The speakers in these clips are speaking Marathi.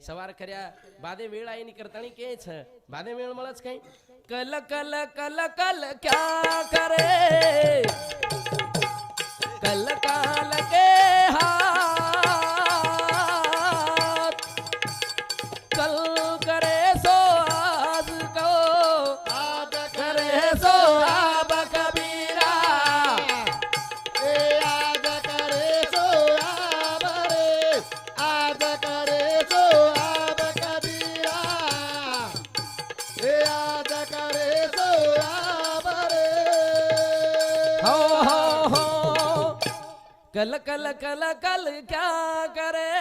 સવાર કર્યા બાદે વેળ આવીને કરતાણી કે છે બાદે વેળ મળે છે કઈ કલ કલ કલ કલ ક્યા કરે કલ કાલ કે कल कल कल कल क्या करे?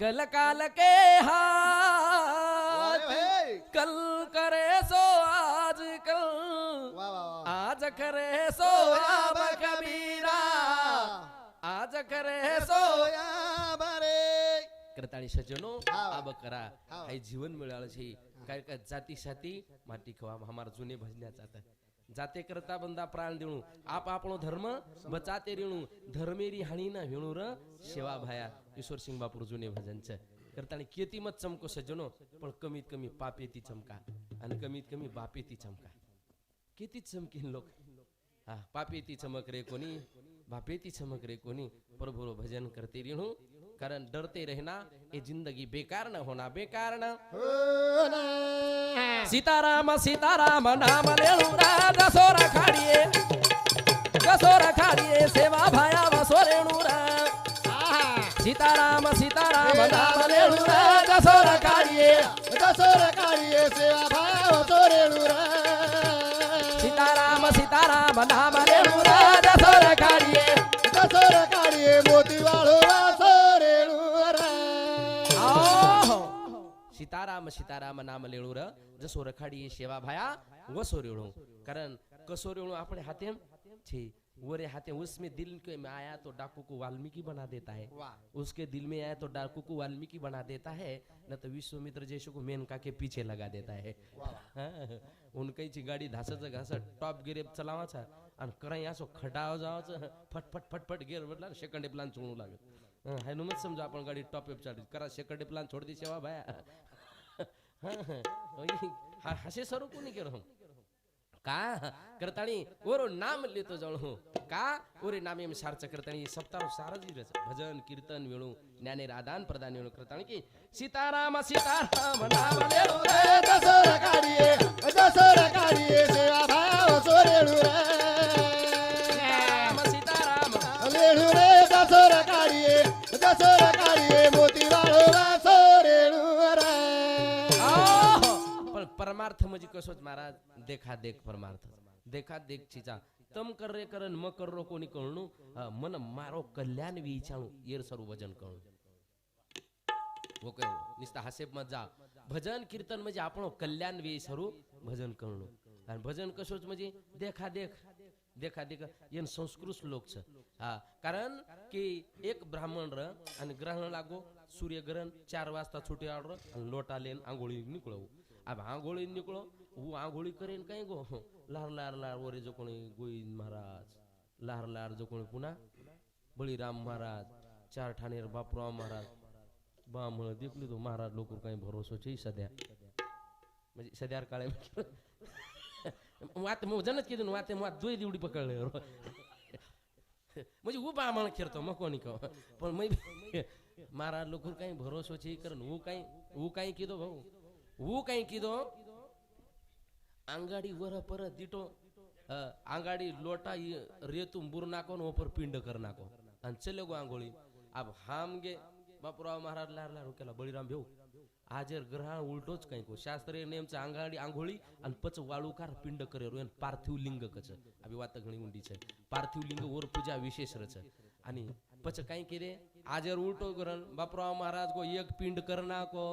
कल काल के हाथ कल करे सो आज कल। आज करे सो आब कबीरा। आज करे सो बरे करताळी सजनो आब करा। हाय जीवन मिळालं काही काय जाती साती माती खवा हमार जुने भजण्याचा आता जाते करता बंदा प्राण देणू आप आपण धर्म बचाते रेणू. धर्मेरी हाणी ना हिणू र सेवा भाया. ईश्वर सिंग बापूर जुने भजन च. करता केती मत चमको सजनो पण कमीत कमी पाप येते चमका. आणि कमीत कमी बाप येते चमका. किती चमकीन लोक? हा पापे ती चमक रे कोणी? बापे ती चमक रे कोणी? प्रभुरो भजन करते रेणू. कारण डरते रहना ये जिंदगी बेकार न होना बेकार न। सीताराम सीताराम नाम दसोरा खाड़िए। दसोरा खाड़िए सेवा भाया वसोरेणुरा सीताराम सीताराम नाम लेणुरा दसोरा खाड़िए। दसोरा खाड़िए सेवा भाया वसोरेणुरा सीताराम सीताराम नाम लेणुरा दसोरा खाड़िए। दसोरा खाड़िए मोती वाळू सीताराम सीताराम नाम लेळूर जसो रखाडी सेवा भाया वसो रेळू कारण कसो रेळू आपण हाते छे वो हाथे उसमें दिल के में आया तो डाकू को वाल्मीकि बना देता है। उसके दिल में आया तो डाकू को वाल्मीकि बना देता है न तो विश्वमित्र जैसे को मेनका के पीछे लगा देता है। उनकाची गाडी धासाचं घासत टॉप गिरेप चलावाचा आणि कराय असो खटाव फट फट फट गिअर बदला सेकंड प्लान चोळू लागत। हाय समजा आपण गाडी टॉप एप चालू करा सेकंड प्लान छोड दे सेवा भाया। हं, हं. हा- हसे सरू कोणी केलं हं? का करताणी ओरो नाम लेतो जाणू का ओरे नाम एम सारच करताणी सप्ताह सारच इरच. भजन कीर्तन वेणू ज्ञानेर आदान प्रदान वेणू करताणी की सीताराम सीताराम नाम लेणू रे. दसोर काढिये दसोर काढिये सेवा भाव सोरेणू रे सीताराम सीताराम लेणू रे दसोर काढिये परमार्थ म्हणजे कसोच महाराज? देखा देख परमार्थ. देखा देख चिचा तम कर रे करन म कर रो कोणी कळणू? मन मारो कल्याण विचारू येर सर्व भजन कळणू. वो निस्ता हासेप मत जा. भजन कीर्तन म्हणजे आपण कल्याण वे सरू भजन करणू आणि भजन कसोच म्हणजे? देखा देख देखा देख येन संस्कृत लोक छ हा कारण की एक ब्राह्मण र आणि ग्रहण लागो सूर्यग्रहण चार वाजता छुटी आडर आणि लोटा लेन आंघोळी निकळवू. આ આંગોળી નીકળો, હું આંગોળી કરીને કઈ ગો? લાર લાર લાર, ઓરે જો કોણી ગોવિંદ મહારાજ, લાર લાર જો કોણી પુના? બળીરામ મહારાજ, ચાર ઠાનેર બાપુરામ મહારાજ, બામણ દીકલી તો મહારાજ લોકો કઈ ભરોસો છે સદ્યા સદ્યાર કાળે વાત હું જન જ કીધું વાતે હું વાત જોઈ દીવડી પકડ લેરો મજી ઊભા મણ ખેરતો મકો ની કહો? પણ મારા લોકો કઈ ભરોસો છે એ કરે હું કઈ હું કઈ કીધું ભાઉ હું કઈ કીધો આંગાડી વર પર દીટો અ, આંગાડી લોટા ઈ રેતું બુર નાખો ને ઉપર પિંડ કર નાખો અને ચલે ગો આંગોળી આબ હામ ગે બાપુરાવ મહારાજ લાર લાર કેલા બળીરામ ભેવ હાજર ગ્રહણ ઉલટો જ કંઈક શાસ્ત્રીય નેમ છે આંગાડી આંગોળી અને પચ વાળુકાર પિંડ કરે એને પાર્થિવ લિંગ કચ આવી વાત ઘણી ઊંડી છે પાર્થિવ લિંગ ઓર પૂજા વિશેષ રચે અને પછી કઈ કરે હાજર ઉલટો ગ્રહણ બાપુરાવ મહારાજ કો એક પિંડ કર નાખો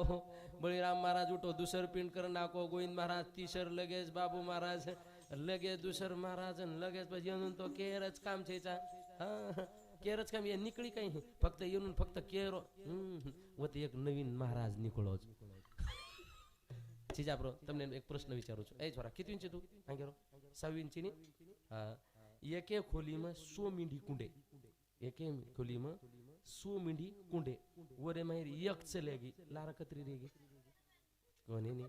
બળીરામ મહારાજ ઉઠો દુસર પિંડ કર નાખો ગોવિંદ મહારાજ તીસર લગેજ બાબુ મહારાજ લગે દુસર મહારાજ અને લગેજ પછી એનું તો કેર જ કામ છે ચા હા કેર જ કામ એ નીકળી કઈ ફક્ત એનું ને ફક્ત કેરો હમ વતી એક નવીન મહારાજ નીકળો જ ચીજા પ્રો તમને એક પ્રશ્ન વિચારું છું એ છોરા કેટલી ઇંચી તું આ કેરો સવ ઇંચીની હા એકે ખોલીમાં સો મીંડી કુંડે એકે ખોલીમાં सु मिंडी कुंडे वरे माहिर एक चलेगी लारा कतरी रेगी कोनी नहीं।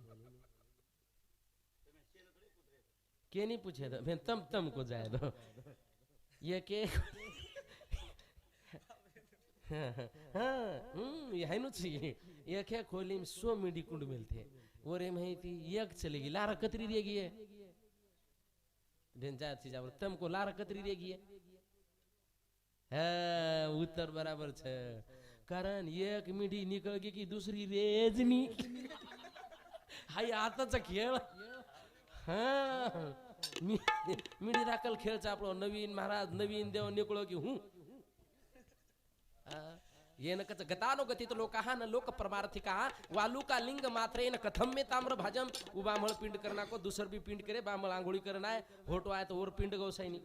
के नहीं पूछे तो मैं तम तम को जाए दो। ये के हाँ, हाँ, है नु छी ये क्या खोली में सो मिडी कुंड मिलते वो रे मही थी यक चलेगी लारा कतरी रेगी है। ढेंचा थी जाबर तम को लारा कतरी रेगी है। हाँ उत्तर बराबर छ। कारण एक मिडी निकल गई कि दूसरी रेजनी हाय आताचा खेळ. हा. मी मिठी दाखल खेळचा आपलो. नवीन महाराज नवीन देव निकळो की हूं. येन कच गतानो गतीत लोकाः न लोक परमार्थिका वालुका लिंग मात्रेन कथम मे ताम्र भाजम. उबामळ पिंड करना को दुसर भी पिंड करे बामळ आंघोळी करना है होटो आहे तो और पिंड गवसायनी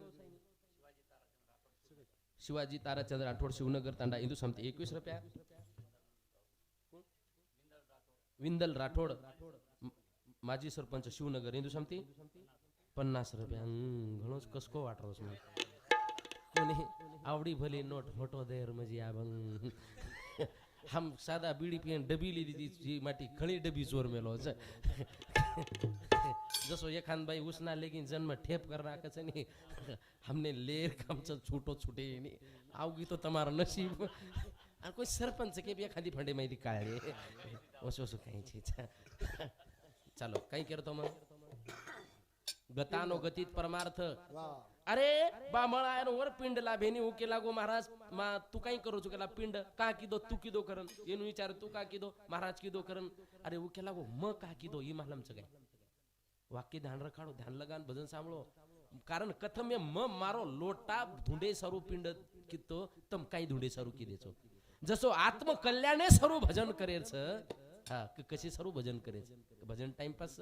शिवाजी ताराचंद्र राठोड शिवनगर तांडा इंदू समते एकवीस रुपया. विंदल राठोड. માજી સરપંચ શિવનગર, હિન્દુ સમિતિ પન્નાસ રૂપિયા. ઘણો જ કસકો વાટરો છે આવડી ભલી નોટ હોટો દેર મજી આ ભંગ આમ સાદા બીડી પીને ડબી લીધી હતી માટી ઘણી ડબી ચોર મેલો છે. જસો યખાનભાઈ ઉસના લેગીન જન્મ ઠેપ કરી રાખે છે ને. અમને લેર કામ છે, છૂટો છૂટે નહીં. આવગી તો તમારા નસીબ. આ કોઈ સરપંચ કે બે ખાલી ફંડે માહિતી કાઢે? ઓછો ઓછું કાંઈ છે. चलो काही करतो मग? गतानो गतीत परमार्थ अरे बामळा पिंड ला भेनी ओके लागो महाराज. मा तू काही करू चुकेला पिंड? का किदो तू किदो दो करन विचार तू का किदो महाराज किदो करन अरे ओके लागो म का किदो ही मालम सगळे वाक्य ध्यान रखाडो ध्यान लगान भजन सांभळो. कारण कथम ये म मारो लोटा धुंडे सर्व पिंड कितो तम काही धुंडे सर्व कि जसो आत्मकल्याणे सर्व भजन करेल हा क- कशी सरू भजन करेच भजन टाइमपास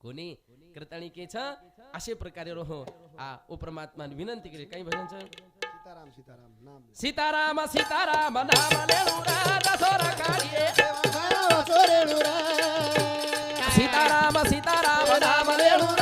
कोणी? कृताणिकेच असे प्रकारे रोहो. आ ओ परमात्माने विनंती केली. काही भजनचं? सीताराम सीताराम नाम सीताराम सीताराम नाम लेणुरा दसोरा काढिये सीताराम सीताराम नाम लेणुरा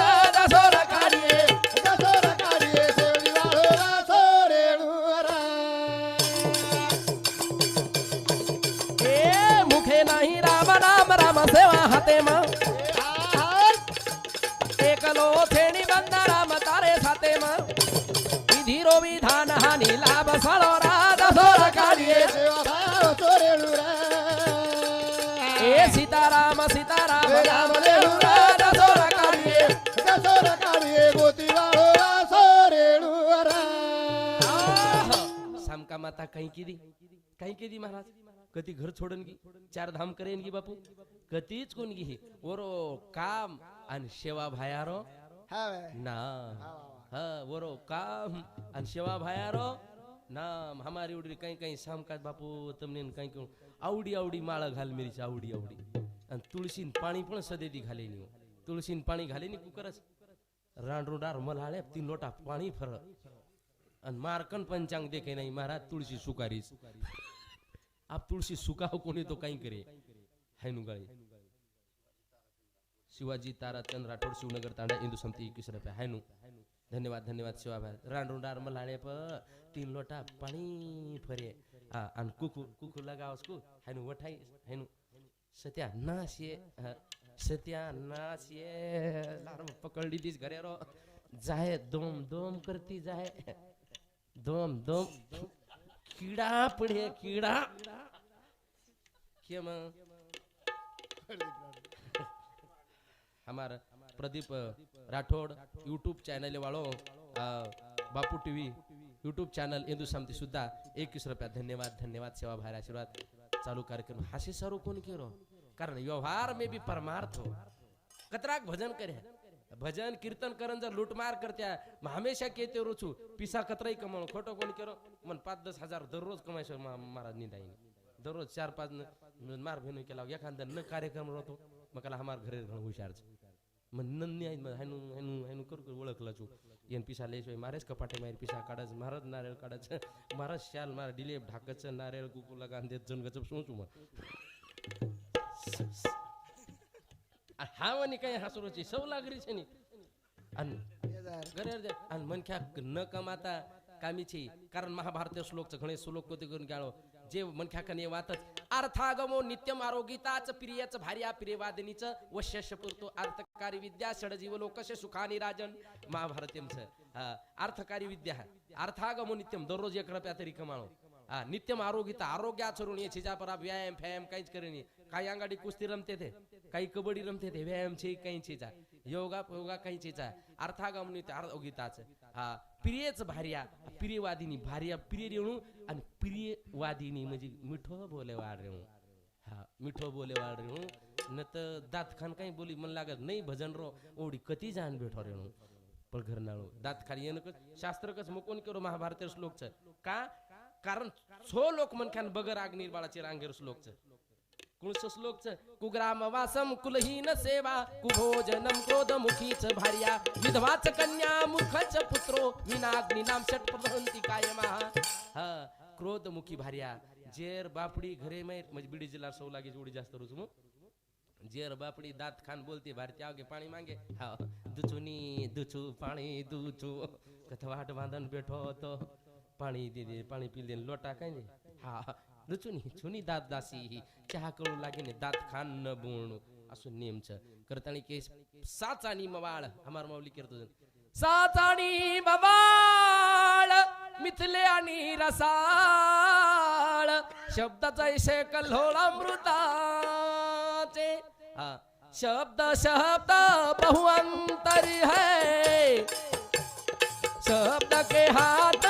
किदी काही किदी महाराज? कधी घर सोडन गी चार धाम करेन की बापू? कधीच कोण गी वरो काम आणि शेवा भायारो नाम. वरो काम आणि भाया भायारो नाम. हमारी उडरी काही काही सामकात बापू तमने काही कोण? आवडी आवडी माळ घाल मिरीची आवडी आवडी. आणि तुळशीन पाणी पण सदेदी घाले हो. तुळशीन पाणी घालेनी कुकरच. रानरुडार मल्हाळ्या तीन लोटा पाणी फरक आणि मारकन पंचांग देखे नाही. महाराज तुळशी सुकारी आप तुळशी सुकाव कोणी तो काही करे? हैनुगाळी शिवाजी तारा चंद्र राठोड शिवनगर तांडा इंदू समती एकवीस रुपये. हैनू धन्यवाद धन्यवाद शिवाभाई रांडून डार मलाळे प तीन लोटा पाणी फरे. हा आणि कुकू कुकू लगावस कु. हैनू वठाई हैनू सत्या नाश ये सत्या नाश. ये लार पकडली दिस घरे रो. जाय दोम दोम करती जाय. दोम दम. किडा पडे किडा. के मग प्रदीप राठोड यूट्यूब चॅनल वाळो बापू टीव्ही यूट्यूब चॅनल इंदू समती सुद्धा एकवीस रुपया. धन्यवाद धन्यवाद सेवा भाई आशीर्वाद. चालू कार्यक्रम हासे सरो कोण केरो? कारण व्यवहार में भी परमार्थ हो. कतराक भजन करे भजन कीर्तन करन जर लूटमार करत्या मग हमेशा केते रोचू पिसा कतराही कमावण खोटं कोण केरो मन पाच दस हजार दररोज कमायशो महाराज निंदाईन दररोज चार पाच न- मार भेनू केला एखादा न कार्यक्रम राहतो मग त्याला हमार घरे घण हुशारच मग नन्नी मग हॅनू हॅनू हॅनू करू करू ओळखला चू येन पिसा लेशिवाय मारेच कपाटे मार पिसा काढाच महाराज नारळ काढाच महाराज शाल मार डिलेप ढाकच नारळ कुकुला गांधी जण गचप सोचू मग. હા વાની કઈ હાસરો છે સૌ લાગરી છે मनख्या न कमाता कामीची कारण ખ્યા श्लोक च गणेश श्लोक कोते करून શ્લોક जे मनख्या कने वाटत अर्थागमो नित्यम आरोगिताच प्रियच भार्या प्रियवादिनीच वशेष पुरतो अर्थकारी विद्या षडजीव लोकश सुखानी राजन महाभारतीयमच अर्थकारी विद्या अर्थागमो नित्यम दररोज एक रुपया तरी कमाळो हा नित्यम आरोगिता आरोग्याच ऋण याची ज्या परा व्यायाम फ्यायाम काहीच करेनी काही अंगाडी कुस्ती रमते ते काही कबड्डी रमते थे व्यायाम छे काही छिजा योगा योगा काही अर्थागमनी अर्थागम अर्थ आरोग्यताच हा प्रियच भार्या प्रियवादिनी. भार्या प्रिय रेणू आणि प्रियवादिनी म्हणजे मिठो बोले वाढ रेणू. हा मिठो बोले वाढ रेणू. न तर दात खान काही बोली मन लागत नाही भजन रो. ओढी कती जाण भेटो रेणू. पण घरनाळू दात खाली येणं कस शास्त्र कस मुकोन करू महाभारत श्लोकच. का? कारण छो लोक मनख्यान बगर आग निर्बाळाचे रांगेर श्लोकच. कुणचं श्लोकच कुग्राम वासम कुलहीन सेवा कुभोजनम क्रोध मुखीच भार्या विधवाच कन्या च पुत्रो विनाग्नी नाम षट प्रदहंती कायमा। हा क्रोध मुखी भार्या जेर बापडी घरे मैर म्हणजे बीडी जिल्हा सौलागी जोडी जास्त रोज मग? जेर बापडी दात खान बोलते भारती आवगे पाणी मागे. हा दुचुनी दुचू पाणी दुचू कथ वाट बांधन बेठो तो पाणी दे दे पाणी पी दे लोटा काय हा दुचुनी छुनी दात दासी ही. चहा कळू लागेने दात खान न बोण असं नेमच. करतानी केस साच आणि मवाळ. हमार माऊली करतो साच आणि मवाळ मिथले आणि रसाळ. शब्दाचा ऐशे कल्होळामृताचे हा. शब्द शब्द बहुअंतरी है. शब्द के हाथ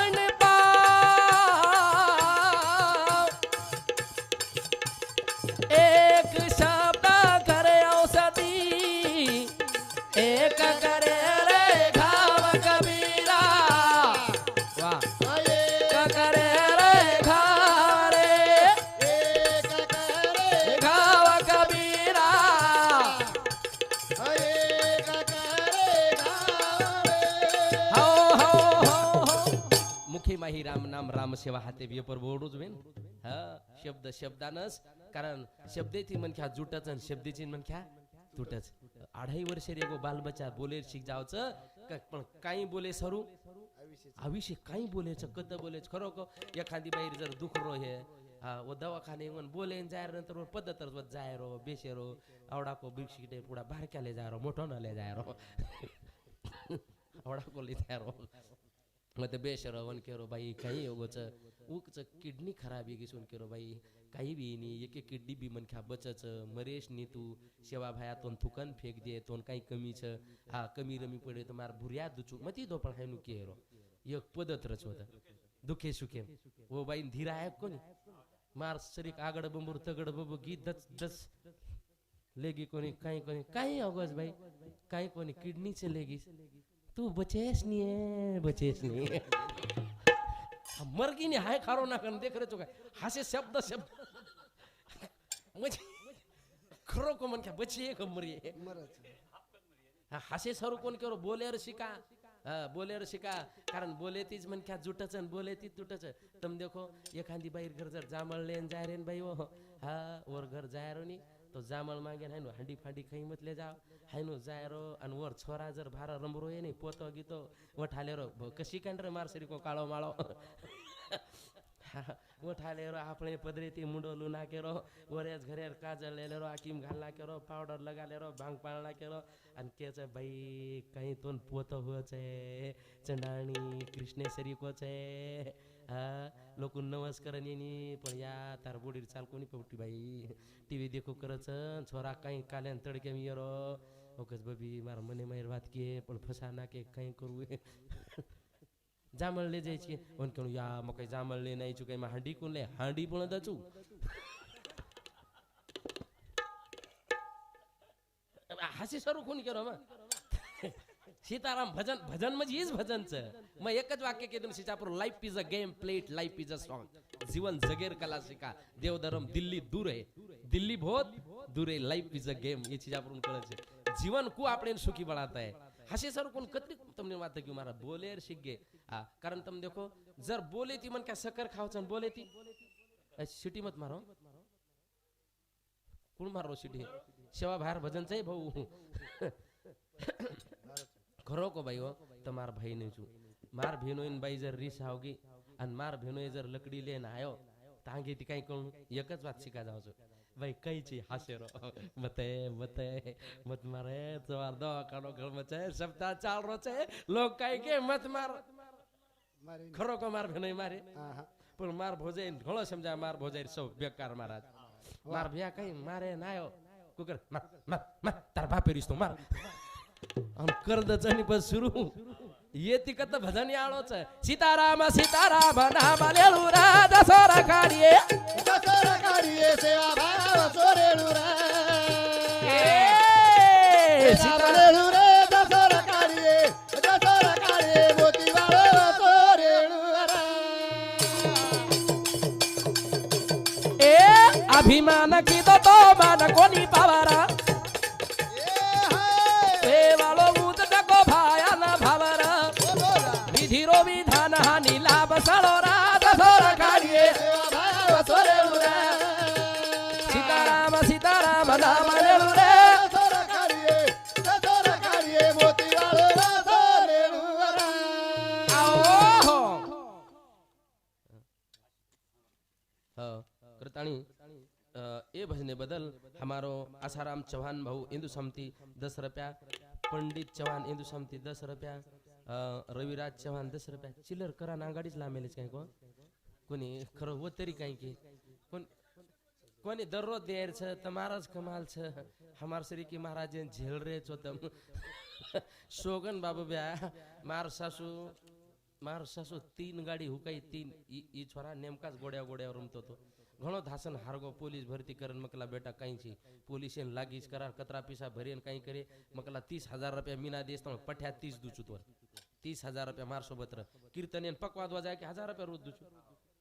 हो, हो, हो, माही राम नाम राम सेवा हाते बोडूच बेन। हा शब्द शब्दानच कारण शब्देથી मनख्या जुटच आणि शब्देची मनख्या तुटच. अढाई वर्ष रे गो बालबच्चा बोले शिक जावच. पण काही बोले सरू? आविषय काही बोलायचं कत बोलायचं खरो को एखादी बाई जर दुखरो हे हा व दवाखाने येऊन बोले जायर नंतर पद्धत जाय रो आवडा को बिक्षिटे पुढा बारक्याले जायरो मोठो नले जाय मग ते बेशर वन केरो बाई काही योगच उकच किडनी खराब आहे गिसून केरो बाई. काही बी नी एक एक किडनी बी मन ख्या बचच मरेश नी तू शेवा भाया तोन थुकन फेक दे तोन काही कमी छ. हा कमी रमी पडे तर मार भुर्या दुचू. मग ती दोपण हाय नु केरो. एक पदत रच होत दुखे सुखे. ओ बाई धीरा आहे कोणी? मार शरीक आगड बंबूर तगड बबू गी दच दच लेगी कोणी काही कोणी काही अगोज बाई. काही कोणी किडनीचे लेगी तू बचेस नी है बचेस नी. है मरगी ने हाय खारो ना कन देख रहे तो काय. हासे शब्द शब्द. म्हणजे खरो को मन क्या बचिए को मरिए हासे सरू कोण करो? बोलेर शिका. हा, बोलेर शिका. कारण बोले तीच मन क्या जुटच बोले ती तुटच. तुम देखो एखादी बाहेर घर जर जांभळले न जाय रेन बाई हो हा वर घर जाय रो तो जामल मागे हाय ना हांडी फांडी खाई म्हटले जा हाय नो जाय रो आणि वर छोरा जर भारा रमरो ये नाही पोतो गीतो वठाले रो कशी कांड रे मारसरी को काळो माळो? वठाले रो आपले पदरे ती मुंडो लुना के रो घरे काजल लेले रो आकिम घालला के रो पावडर लगाले रो भांग पाळला के रो आणि तेच बाई काही तोन पोतो होचे चंदाणी कृष्णेसरी कोचे. लोक नमस्करण येणी पण या तारबोडीर चाल कोणी पवटी बाई? टी व्ही देखो करच छोरा काही काल्यान तडक्या मी येरो. ओकच बबी मार मने मायर भात के पण फसा ना के काही करू? जांभळले जायची. पण कोण या मग काही जांभळले नाही चुकाय मग हांडी कोणले हांडी पण दचू हसी सरू कोणी केलो मग सीताराम भजन भजन म्हणजे हीच भजनच. मग एकच वाक्य केलं Sitapur life is a game play it life is a song जीवन जगेर कला शिका देवधर्म दिल्ली दूर आहे. दिल्ली बहुत दूर आहे लाईफ इज अ गेम हे सीतापूरून कळत जीवन कु आपण सुखी बळात है हसे सर कोण कधी तुम्ही वाटत की मला बोले शिक गे हा कारण तुम देखो जर बोले ती मन काय सकर खावचं बोले ती? शिटी मत मारो. कोण मारो शिटी? शेवा बाहेर भजनच आहे भाऊ. ખરો કો ભાઈ હો તમારા ભાઈને છું. માર ભીનો ને ભાઈ જર રીસ આવગી અને માર ભીનો જર લકડી લઈને આવ્યો તાંગીથી કઈ કહું એક જ વાત શીખા જાઉં છું. ભાઈ કઈ છે હાસેરો મતે મતે મત મારે સવાર દવાખાનો ઘરમાં છે સપ્તાહ ચાલ રો છે. લોક કઈ કે મત માર. ખરો કો માર ભીનો મારે? પણ માર ભોજાઈ ઘણો સમજાય માર ભોજાઈ સૌ બેકાર મહારાજ. માર ભ્યા કઈ મારે નાયો કુકર માર માર તાર બાપે રીસ તો માર. करदच आणि बस सुरू. ये तिकत भजन याळोच सीताराम सीताराम नाम रा दसोरा काढिये. दसोरा काढिये रा. सीताराम लेळू दसोरा काढिये. दसोरा काढिये रा. ए अभिमान की तो मान कोणी चव्हाण भाऊ इंदू समती दस रुपया पंडित चव्हाण इंदू समती दस रुपया रविराज चव्हाण दस रुपया चिलर करा ना आघाडीच लांबेलेच काय कोणी? खरं हो तरी काही की. कोण कोणी दररोज द्यायचं छ तर महाराज कमाल छ हमार श्री की महाराज झेल रे होतं शोगन बाबू ब्या मार सासू मार सासू तीन गाडी हुकाई तीन. ई छोरा नेमकाच गोड्या गोड्यावर रमतो तो. घणो धासन हारगो पोलीस भरती करन मकला बेटा काही छे पोलीस लागीच करार कचरा पिसा भरेन काही करे मकला तीस हजार रुपया मीना देस तो पठ्या तीस दुचू तोर तीस हजार रुपया मारसोबत कीर्तन येन पकवाद वाजाय की हजार रुपया रोज दुचू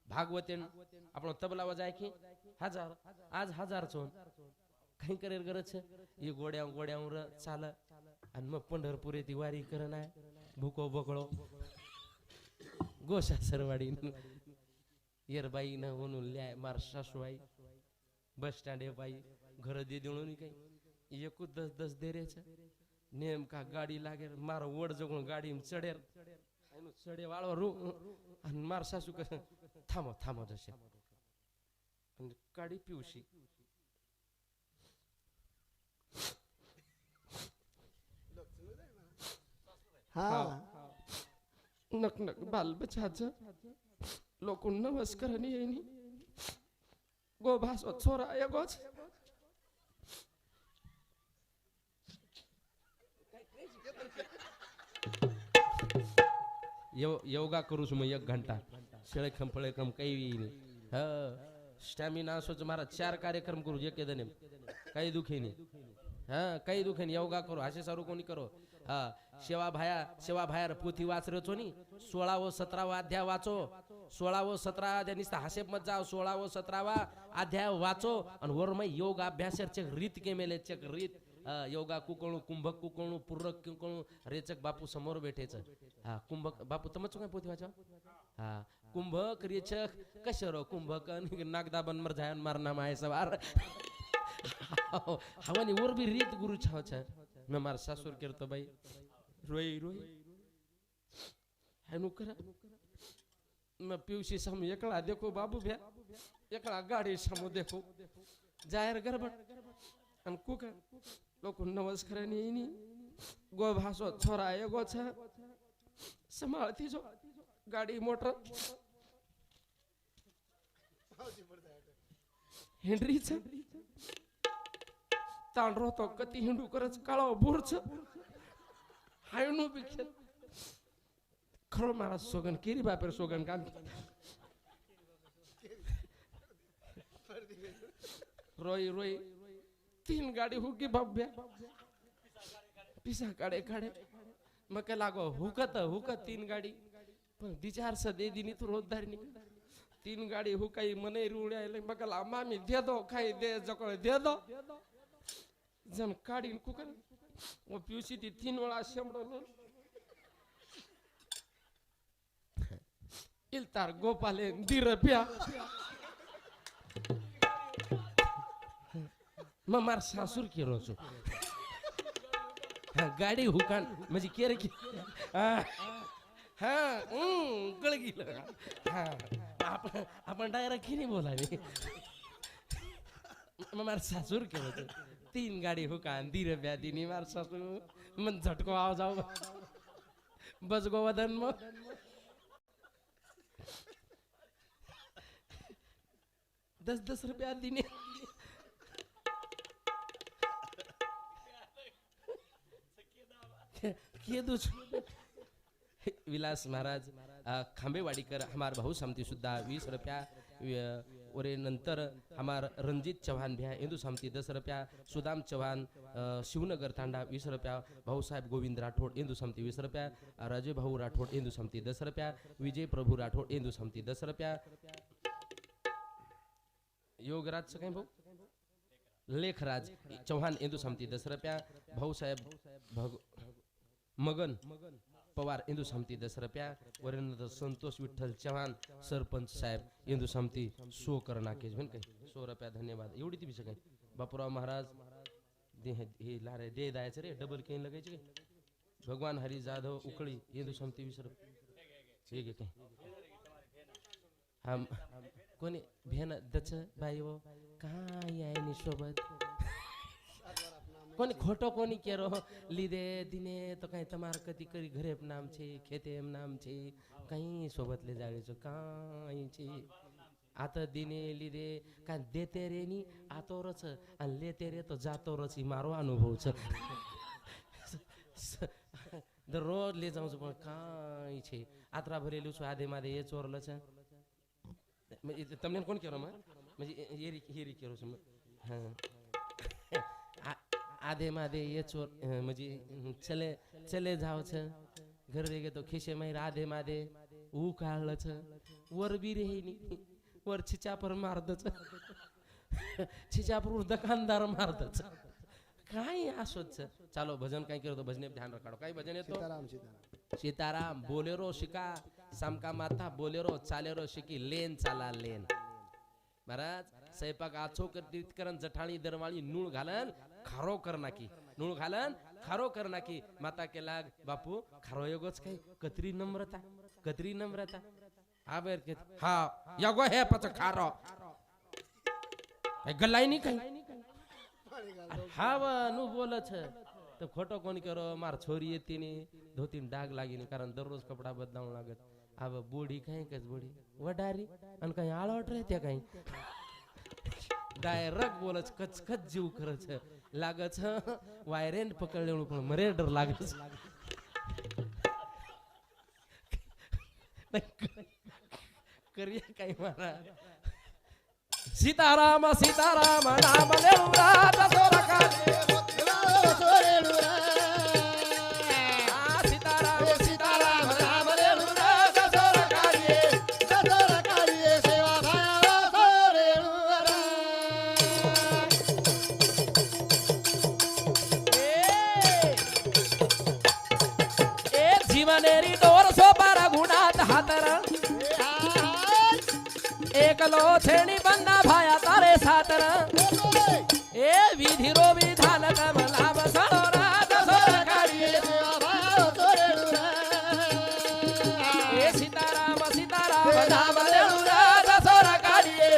भागवत येन आपण तबला वजाय की हजार आज हजार चोन काही करे गरज ये गोड्या गोड्या उर चाल आणि मग पंढरपूर येते वारी करण आहे भुको बकळो गोशा सरवाडी येरबाई न म्हणून लिहाय मारशा सुवाई बस स्टँड हे बाई. घर दे देऊन काही एक दस दस देरेच नेमका गाडी लागेल. मार वड जगून गाडी चढेल. चढे वाळवा रू आणि मार सासू कस थांबव थांबव जसे. गाडी पिवशी हा. नक नक बाल बचाच. હા નક નક બાલ બચ્ચા છે લોકો નમસ્કાર ની એની ગો ભાસો છોરા એગો છે યો- યોગા કરું છું હું એક ઘંટા શેળેખમ ફળેખમ કઈ નહીં હા સ્ટેમિના સોચ મારા ચાર કાર્યક્રમ કરું જે કે દને કઈ દુખી નહીં હા કઈ દુખે નહીં યોગા કરો હાશે સારું કોની કરો हा शेवाभाया शेवाभायर पोथी वाच रचोनी सोळा व सतरावा अध्याय वाचो सोळा व सतरा निस्ता हासेप मत जाव सोळा सतरावा अध्याय वाचो आणि वरमय योग अभ्यास चक रीत के मेले चक रीत योगा कुकणू कुंभक कुकणू पुर्रक कुकणू रेचक बापू समोर बेठेच हा कुंभक बापू तमचो काय पोथी वाचा हा कुंभक रेचक कशरो कुंभक नागदा बनमर झायन मारना माय सवार हवानी वर भी रीत गुरु छावचा હવાની ઓર બી રીત ગુરુ છાવ છે મેં મારા સાસુર કરતો ભાઈ રોઈ રોઈ એનું કરા મેં પીવસી સામે એકલા દેખો બાબુ ભે એકલા ગાડી સામો દેખો જાહેર ગરબડ અને કુક લોકો નમસ્કાર ની એની ગો ભાસો છોરા એગો છે સંભાળતી જો ગાડી મોટર હેન્ડરી છે તાંડરો તો કતિ હિંડુ કરે છે કાળો ભૂર છે હાયનું બી છે ખરો મારા સોગન કેરી બાપેર સોગન કામ રોઈ રોઈ તીન ગાડી હુકી બાબ્યા પીસા કાઢે કાઢે મકે લાગો હુકત હુકત તીન ગાડી પણ વિચાર સ દે દી ની તો રોજદારની તીન ગાડી હુકાઈ મને રૂડ્યા એટલે મકે લા મામી દે દો ખાઈ દે જકોળે દે દો जन काढील कुकर. व पिवशी ती तीन वेळा शेंबडवलं. इलतार गोपाले दीर प्या. मग मार सासूर केलो असो गाडी हुकान म्हणजे केर की हा गळ गेलं हा आपण आपण डायरेक्ट किती बोलावे. मार सासूर केलं होतं. तीन गाडी हो का? धीर व्याधीनी मार सासू मग झटको आव जाओ। बस गोवर्धन मग दस दस रुपया दिने। के दूच विलास महाराज खांबेवाडीकर हमार भाऊ समती सुद्धा वीस रुपया ओरे नंतर हमार रंजित चव्हाण भ्या इंदू समती दस रुपया सुदाम चव्हाण शिवनगर तांडा वीस रुपया भाऊसाहेब गोविंद राठोड इंदू समती वीस रुपया राजे भाऊ राठोड इंदू समती दस रुपया विजय प्रभू राठोड इंदू समती दस रुपया। योगराज काय भाऊ? लेखराज चव्हाण इंदू समती दस रुपया भाऊसाहेब भग मगन। पवार इंदू समती दस रुपया संतोष विठ्ठल चव्हाण सरपंच साहेब इंदू समती सो कर नाकेश म्हण काही सो रुपया धन्यवाद. एवढी ती विषय काय बापूराव महाराज दे हे लारे दे द्यायचं रे डबल काही लगायचे काय भगवान हरी जाधव उकळी इंदू समती विसर ठीक आहे काय हा कोणी भेन दच बाई वो काय आहे सोबत? कोनी खोटो कोनी केरो लिदे दिने त कहीँ तमार कति घरे घरेप नाम खेते खेतेम नाम छे कहीँ सोबतले जाडे छु कहीँ छे आत दिने लिदे कहाँ दे तेरे नि आतो र छ अनि ले तेरे त जातो र छि मारो अनुभव छ द रोड ले जाउँछु म कहीँ छे आत्रा भरेलु छु आधे माधे ए चोर्ल छ तमने कोन केरो रो म हेरी हेरी के रो छ आधे माधे ये चोर म्हणजे चले चले जाव छ घर रे तो खिशे माहीर आधे माधे ऊ काढलं छ वर बी रे वर छिचापर मारदच छिचापर दुकानदार मारदच काय असोच? चालो भजन काय करतो भजने ध्यान रखाडो. काय भजन येतो? सीताराम बोलेरो शिका सामका माथा बोलेरो चालेरो शिकी लेन चाला लेन. महाराज स्वयंपाक करतीत करन जठाणी दरवाळी नूळ घालन खारो करनाकी नूळ घालन खारो करनाकी माता के. लाग बापू खारो योगच काय? कतरी नम्रता कतरी नम्रता. हा बैर हा योगो हे पच खारो. हे गलाई नाही काही? हा वा नु बोलत तर खोटो कोण करो? मार छोरी येते धोतीन डाग लागिनी कारण दररोज कपडा बदलाव लागत. हा बोडी काय कस बोडी? वडारी? आणि काही आळवट राहते काही? ડાયરેક્ટ બોલે છે કચ કચ જેવું કરે છે લાગે છે વાયરેન પકડ લેવું પણ મરે ડર લાગે છે કરીએ કઈ મારા સીતારામ સીતારામ નામ લેવરા દસોરા કાલે આ એકલો છેણી બંદા ભાયા તારે સાતર એ વિધિરો વિધાન કમલા બસળો રાત સોરકારીએ એ સીતારામ સીતારામ નામ લેવું રાત સોરકારીએ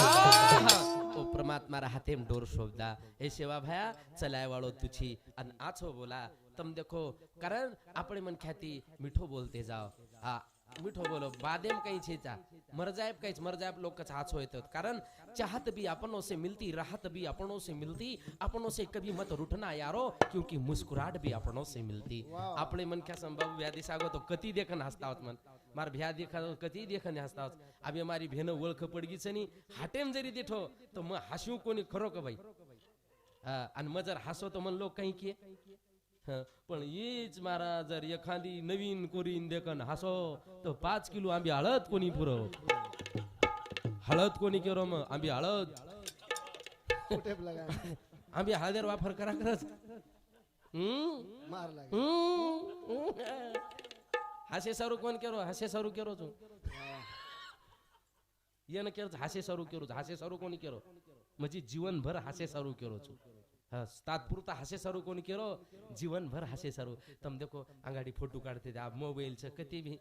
આહા! ઓ પરમાત્મા હાથે ડોર શોધતા એ સેવા ભયા ચલાય વાળો તુછી અને આછો બોલા તમ દેખો કારણ આપણે મન ખ્યાતિ મીઠો બોલતે જાઓ हा बोल बोलो बादेम कहीं छेचा मरजायब कहीं मरजायब लोग का चाहत होए तो कारण चाहत भी अपनों से मिलती राहत भी अपनों से मिलती अपनों से कभी मत रुठना यारो क्योंकि मुस्कुराहट भी अपनों से मिलती. अपने मन क्या संभव व्याधि सागो तो कती देखन हंसता होत मन. मार भ्या देखा तो कति देखन हंसता होत अभी हमारी बहन ओळख पडगी सनी हाटेम जरी देठो तो मग हसू कोणी खरो का भाई? अन मजर हसो तो मन लोग काही किए पण हीच महाराज जर एखादी नवीन कोरीन देखन हसो तर पाच किलो आंबी हळद कोणी पुरव हळद कोणी केरो मग? आंबी हळद. आंबी हळदेर वापर करा खरंच. हासे सारू कोण केरो? हासे सारू केरो तू. येणं केरो हासे सारू केरो हासे सारू कोणी केरो? म्हणजे जीवनभर हासे सारू केरो तू. तात्पुरता हासे सारू कोण केलो जीवनभर हासे सारू तम देखो अंगाडी फोटो काढते त्या मोबाईलचं किती बी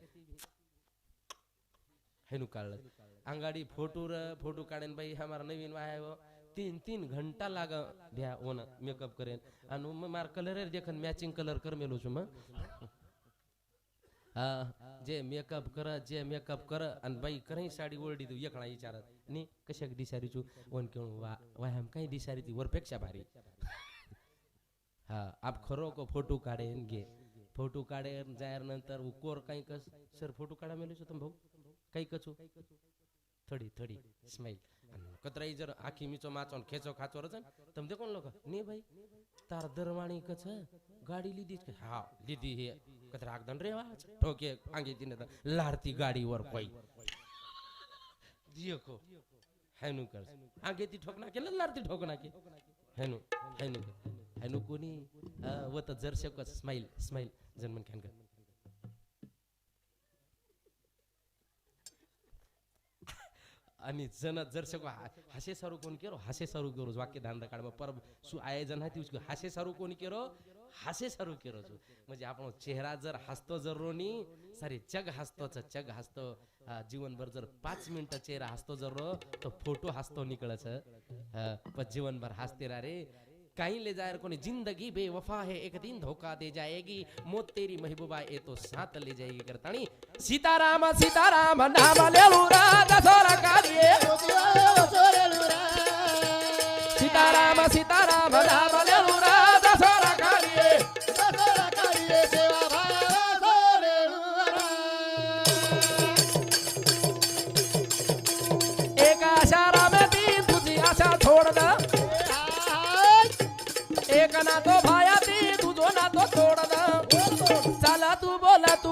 हेनु काढलं अंगाडी फोटो फोटो काढेन बाई हमारा नवीन वाया तीन तीन घंटा लाग द्या ओन मेकअप करेन आणि मार कलर देखन मॅचिंग कलर कर मेलो छु मग हा जे मेकअप कर जे मेकअप कर आणि बाई करही साडी ओरडी देऊ एकणा विचारत नी कशाक दिसारी चू ओन केळू वा वायाम काही दिसारी ती वरपेक्षा भारी હા, આપ ખરો કો ફોટો કાઢે એમ કે? ફોટો કાઢે એમ જાહેર નંતર ઉકોર કઈ કસ સર, ફોટો કાઢા મેલું છો તમે ભાઉ કઈ કછો થોડી થોડી સ્માઈલ કતરાઈ જર આખી મીચો માચો ખેંચો ખાચો રચન તમે દેખો લોકો, ને ભાઈ, તાર દરવાણી કછ ગાડી લીધી કે હા, લીધી હે કતરાક દન રેવા ઠોકે આંગી દીને લારતી ગાડી વર કોઈ. જીયો કો. હેનું કર આંગેતી ઠોક નાખે લારતી ઠોક નાખે. હેનું હેનું. हॅनू कोणी वत जर शकत स्माईल स्माईल जन्मन खॅनकर आणि जन जर सको हासे सारू कोण केरो? हासे सारू केरो. वाक्य धान काढ पर सु आय जन हासे सारू कोण केरो? हासे सारू केरो जो. म्हणजे आपण चेहरा जर हसतो जर रोनी सारे जग हसतो जग हसतो. जीवनभर जर पाच मिनिटं चेहरा हसतो जर रो तो फोटो हसतो निकळच. पण जीवनभर हसते रे. रे कहीं ले जाए कोनी जिंदगी बेवफा है एक दिन धोखा दे जाएगी। मौत तेरी महबूबा ये तो साथ ले जाएगी करतानी। सीताराम सीताराम नाम लेलू राजा सोरा काढिये सीताराम सीताराम नाम लेलू राजा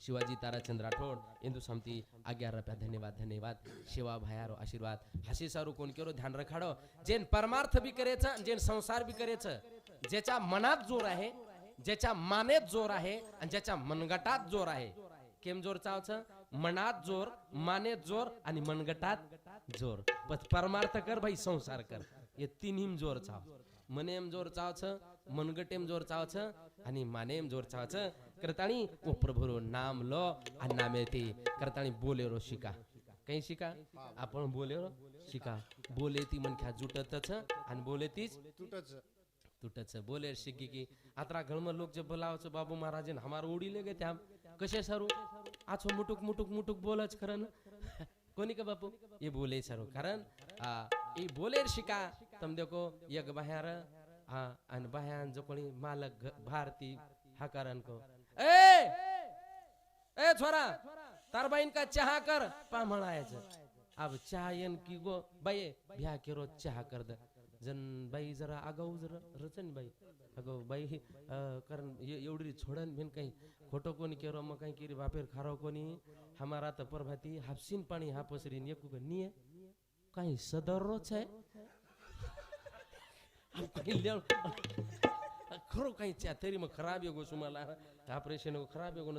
शिवाजी ताराचंद राठोड इंदू समती आज्ञा रप्या धन्यवाद धन्यवाद शिवा भयारो आशीर्वाद. हसी सारू कोण केरो? ध्यान रखाडो. जेन परमार्थ बी करेचं जेन संसार बी करेचं ज्याच्या मनात जोर आहे ज्याच्या मानेत जोर आहे आणि ज्याच्या मनगटात जोर आहे. केम जोर चावचं? मनात जोर मानेत जोर आणि मनगटात जोर. परमार्थ कर भाई संसार कर. हे तिन्ही जोर चाव. मनेम जोर चावचं मनगटेम जोर चावचं आणि मानेम जोर चावचं. करताणी ओ प्रभुरो नाम लो आणि नामे ते करताणी बोलेरो शिका. काही शिका? आपण बोलेरो शिका. बोले ती मनख्या जुटतच आणि बोले तीच तुटच. बोले शिकी की आता घरम लोक जे बोलावचं बाबू महाराज हमार उडी ले गए त्या. कसे सारू? आछो मुटुक मुटुक मुटुक बोलच खरं ना. कोणी का बापू? ये बोले सारू. कारण आ, ये बोले शिका. तम देखो एक बाहेर हा आणि बाह्यान जो कोणी मालक भारती हा कारण को. ए! ए छोरा तार बहन का चहा कर? पा म्हणायचं. अब चहा येन की गो? बाई भ्या केरो चहा कर द जन बाई जरा आगाऊ जरा रचन बाई. अगो बाई कारण एवढी छोडन बिन काही खोटो कोणी केरो मग काही केरी बापेर खारो कोणी? हमारा तर परभाती हापसीन पाणी हा पसरीन एकू का निये? काही सदररोच आहे? काही खरो काही च्या तरी मग खराब येगो सुमाला ऑपरेशन खराब येगो न